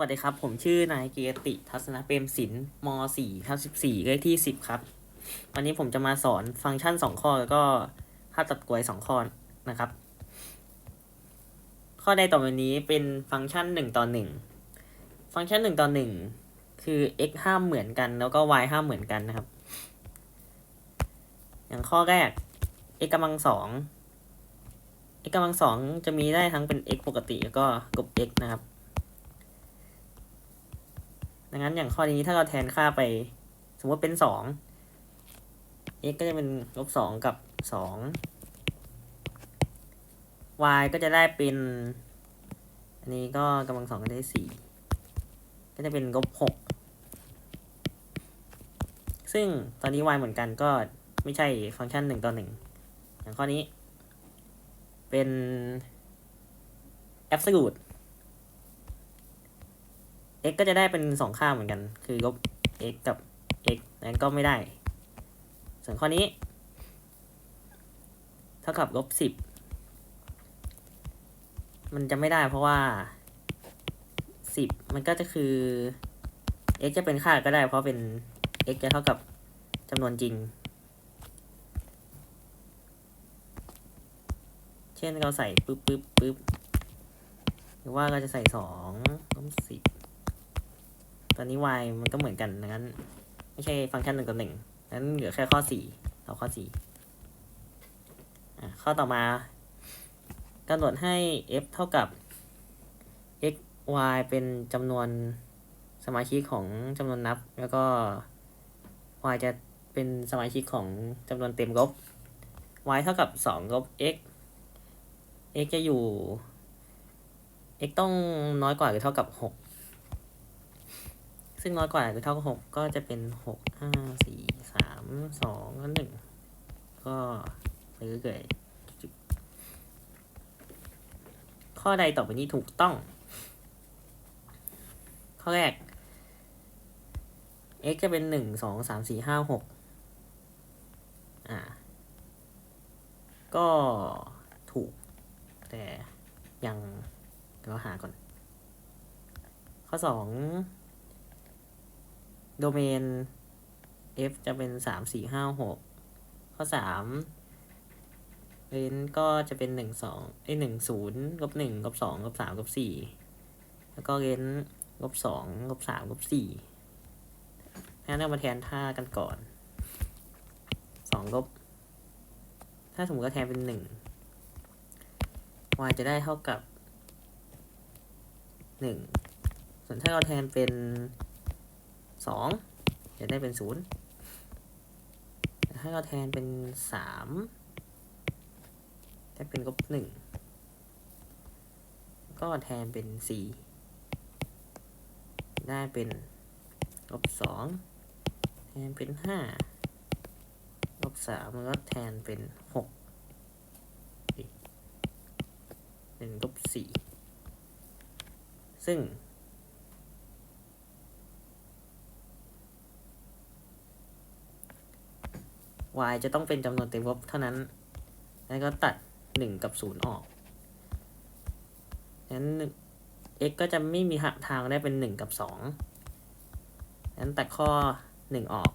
วัสดีครับ ผมชื่อนายเกียรติ ทัศนเปรมศิลป์ม .4 ทับ14เลขที่ 10 ครับ วันนี้ผมจะมาสอนฟังก์ชัน 2 ข้อแล้วก็ค่าตัดกลวย 2 ข้อนะครับ ข้อใดต่อไปนี้เป็นฟังก์ชัน 1 ต่อ 1 ฟังก์ชัน 1 ต่อ 1 คือ x ห้ามเหมือนกัน แล้วก็ y ห้ามเหมือนกันนะครับ อย่างข้อแรก x กำลังสอง x กำลังสองจะมีได้ทั้งเป็น x ปกติแล้วก็กบ x นะครับ ดังนั้นอย่างข้อนี้ถ้าเราแทนค่าไป สมมติเป็นสอง x ก็จะเป็นลบสองกับสอง y ก็จะได้เป็น อันนี้ก็กำลังสองก็ได้สี่ ก็จะเป็นลบหก ซึ่งตอนนี้ y เหมือนกันก็ไม่ใช่ฟังก์ชันหนึ่งต่อหนึ่ง อย่างข้อนี้ เป็น absolute x ก็จะได้เป็นสองค่าเหมือนกัน คือลบ x กับ x นั้นก็ไม่ได้ ส่วนข้อนี้ เท่ากับลบสิบมันจะไม่ได้เพราะว่าสิบมันก็จะคือ x จะเป็นค่าก็ได้ เพราะเป็น x จะเท่ากับจำนวนจริง เช่นเราใส่ปึ๊บปึ๊บปึ๊บหรือว่าเราจะใส่สองลบสิบ ตอนนี้ y มันก็เหมือนกันดังนั้น ไม่ใช่ฟังก์ชันหนึ่งกับหนึ่งนั้นเหลือแค่ข้อสี่เอาข้อสี่อะข้อต่อมากำหนดให้ f เท่ากับ x y เป็นจำนวนสมาชิกของจำนวนนับ แล้วก็ y จะเป็นสมาชิกของจำนวนเต็มลบ y เท่ากับสองลบ x x จะอยู่ x ต้องน้อยกว่าหรือเท่ากับหก ซึ่งน้อยกว่าหรือเท่ากับหกก็จะเป็นหกห้าสี่สามสองแล้วหนึ่งก็ไปเรื่อยข้อใดต่อไปนี้ถูกต้อง ข้อแรก x จะเป็นหนึ่งสองสามสี่ห้าหกอ่า ก็ถูก แต่ยังเราหาก่อน ข้อสอง โดเมน f จะเป็นสามสี่ห้าหกข้อสามเรนก็จะเป็นหนึ่งสองไอหนึ่งศูนย์ลบหนึ่งลบสองลบสามลบสี่แล้วก็เรนลบสองลบสามลบสี่งั้นเรามาแทนท่ากันก่อนสองลบ ถ้าสมมติว่าแทนเป็นหนึ่ง y จะได้เท่ากับหนึ่งส่วนถ้าเราแทนเป็น สองจะได้เป็นศูนย์แต่ถ้าเราแทนเป็นสามจะเป็นลบหนึ่งก็แทนเป็นสี่ได้เป็นลบสองแทนเป็นห้าลบสามแล้วก็แทนเป็นหกเป็นลบสี่ซึ่ง y จะต้องเป็นจำนวนเต็มลบเท่านั้น แล้วก็ตัดหนึ่งกับศูนย์ออกงั้น x ก็จะไม่มีหักทางได้เป็นหนึ่งกับสองงั้นตัดข้อหนึ่งออก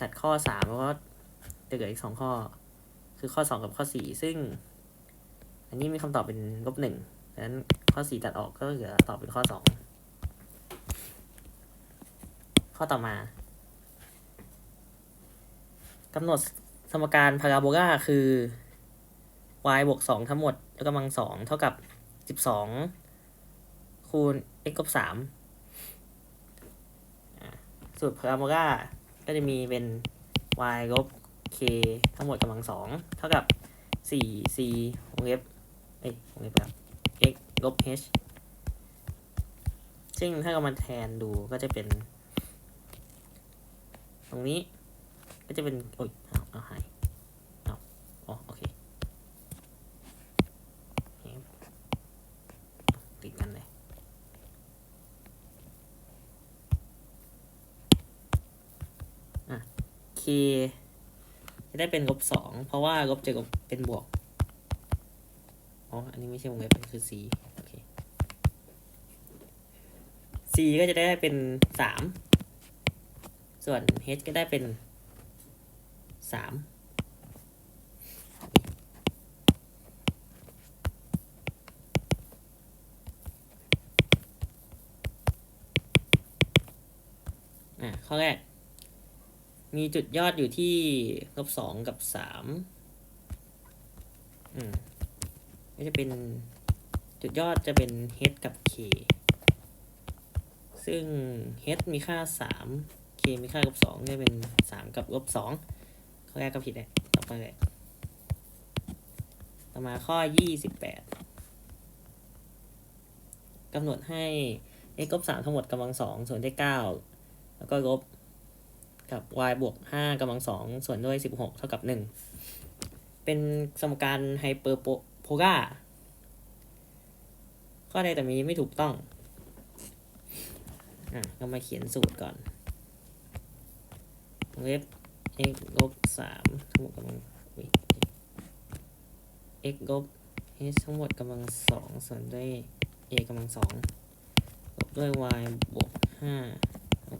ตัดข้อสามแล้วก็จะเหลืออีกสองข้อ คือข้อสองกับข้อสี่ซึ่ง อันนี้มีคำตอบเป็นลบหนึ่งดังนั้นข้อสี่ตัดออกก็เหลือตอบเป็นข้อสองข้อต่อมา กำหนดสมการพาราโบลาคือ y บวกสองทั้งหมดยกกำลังสองเท่ากับสิบสองคูณ x ลบสามสูตรพาราโบลาก็จะมีเป็น y ลบ k ทั้งหมดกำลังสองเท่ากับสี่ c วงเล็บเอ้ยวงเล็บครับ x ลบ h ซึ่งถ้าเรามาแทนดูก็จะเป็น ตรงนี้ ก็จะเป็นโอ้ยเอาเอาหายเอาอ๋อโอเคติดกันเลยอะ k จะได้เป็นลบสองเพราะว่าลบจะลบเป็นบวกอ๋ออันนี้ไม่ใช่วงเล็บมันคือ c โอเค k ก็จะได้เป็นสามส่วน h ก็ได้เป็น สามอะข้อแรก มีจุดยอดอยู่ที่ลบสองกับสามอืมก็จะเป็นจุดยอดจะเป็น h กับ k ซึ่ง h มีค่าสาม k มีค่าลบสองจะเป็นสามกับลบสอง แรกก็ผิดเลยต่อไปเลยต่อมาข้อยี่สิบแปดกำหนดให้ x ลบสามทั้งหมดกำลังสองส่วนด้วยเก้าแล้วก็ลบกับ y บวกห้ากำลังสองส่วนด้วยสิบหกเท่ากับหนึ่งเป็นสมการไฮเปอร์โพลาข้อใดแต่มีไม่ถูกต้อง อะเรามาเขียนสูตรก่อนวงเล็บ x ลบสามทั้งหมดกำลังอุ๊ย x ลบ h ทั้งหมดกำลังสองส่วนด้วย a กำลังสองลบด้วย y บวกห้า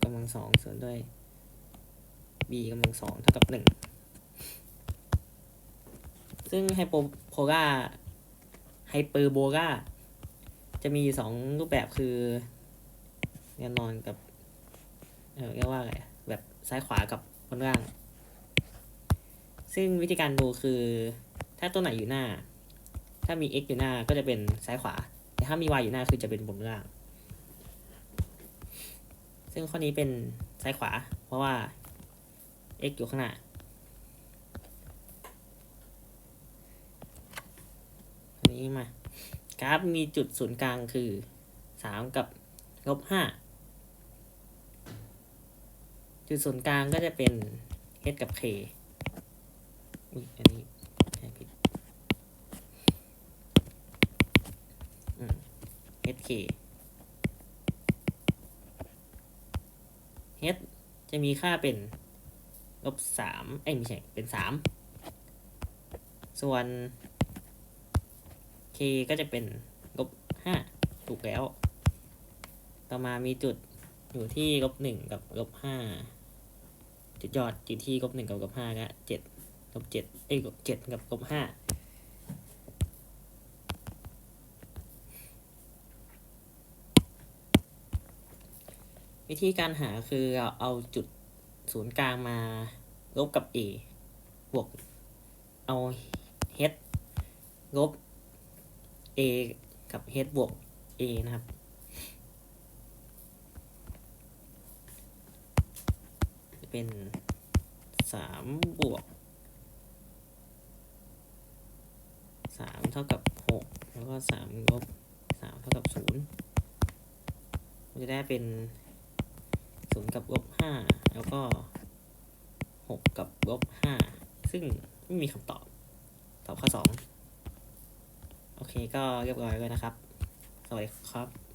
กำลังสองส่วนด้วย b กำลังสองเท่ากับหนึ่งซึ่งไฮโปโพลาไฮเปอร์โบลาจะมีสองรูปแบบคือแนวนอนกับ เออเรียกว่าอะไรแบบซ้ายขวากับบนล่าง ซึ่งวิธีการดูคือ ถ้าตัวไหนอยู่หน้า ถ้ามี x อยู่หน้าก็จะเป็นซ้ายขวา แต่ถ้ามี y อยู่หน้าคือจะเป็นบนล่าง ซึ่งข้อนี้เป็นซ้ายขวา เพราะว่า x อยู่ข้างหน้า อันนี้มากราฟมีจุดศูนย์กลางคือสามกับลบห้าจุดศูนย์กลางก็จะเป็น h กับ k อุ้ยอันนี้ใช่ผิดอืม h k h จะมีค่าเป็นลบสามเอ้ยไม่ใช่ เป็นสามส่วน k ก็จะเป็นลบห้าถูกแล้ว ต่อมามีจุดอยู่ที่ลบหนึ่งกับลบห้าจุดยอดอยู่ที่ลบหนึ่งกับลบห้าก็เจ็ด ลบเจ็ดเอ้ยลบเจ็ดกับลบห้าวิธีการหาคือเราเอาจุดศูนย์กลางมาลบกับ a บวก เอา h ลบ a กับ h บวก a นะครับจะเป็นสามบวก สามเท่ากับหกแล้วก็สามลบสามเท่ากับศูนย์มันจะได้เป็นศูนย์กับลบห้าแล้วก็หกกับลบห้าซึ่งไม่มีคำตอบ ตอบข้อสองโอเคก็เรียบร้อยเลยนะครับ สวัสดีครับ